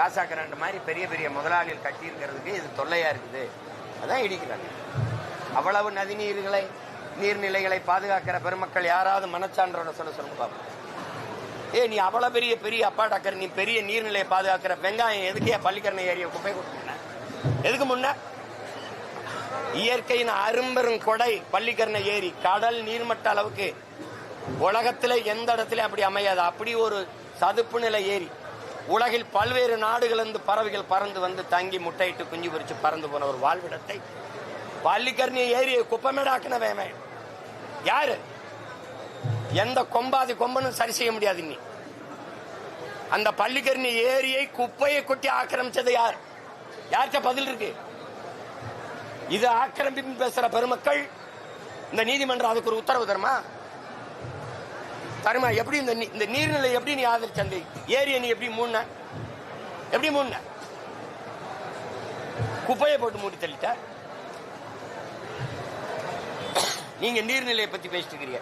காசாக்கிராண்ட மாதிரி பெரிய பெரிய முதலாளிகள் கட்டியிருக்கிறதுக்கு இது தொல்லையா இருக்குது. அதான் இடிக்கிறாங்க அவ்வளவு நதிநீர்களை நீர்நிலைகளை பாதுகாக்கிற பெருமக்கள் யாராவது மனச்சான்றோட சொல்ல சொல்லுங்க பாப்போம். ஏ நீ அவ்வளவு பெரிய பெரிய அப்பா டாக்கர் நீ பெரிய நீர்நிலையை பாதுகாக்கிற வெங்காயம் எதுக்கே பள்ளிக்கரணை ஏரிய குப்பை கொடுத்தீங்க எதுக்கு முன்ன? இயற்கையின் அரும்பெரும் கொடை பள்ளிக்கரணை ஏரி கடல் நீர்மட்ட அளவுக்கு உலகத்தில் எந்த இடத்துல அப்படி அமையாது. அப்படி ஒரு சதுப்பு நிலை ஏரி. உலகில் பல்வேறு நாடுகளிலிருந்து பறவைகள் பறந்து வந்து தங்கி முட்டையிட்டு குஞ்சு பொறிச்சு பறந்து போன ஒரு வாழ்விடத்தை பள்ளிக்கரணி ஏரியை குப்பமேடாக்கினவே யாரு? எந்த கொம்பாதி கொம்பனும் சரி செய்ய முடியாது நீ. அந்த பள்ளிக்கரணி ஏரியை குப்பையை கொட்டி ஆக்கிரமிச்சது யார்? யார்கிட்ட பதில் இருக்கு? இது ஆக்கிரமிப்பு பேசுற பெருமக்கள் இந்த நீதிமன்றம் அதுக்கு ஒரு உத்தரவு தருமா? தருமா எப்படி இந்த இந்த நீர்நிலை எப்படி நீ ஆதரிச்ச அந்த ஏரியை நீ எப்படி மூண எப்படி மூண குப்பையை போட்டு மூடி தள்ளிட்ட. நீங்க நீர்நிலையை பத்தி பேசிட்டு இருக்கிறீங்க.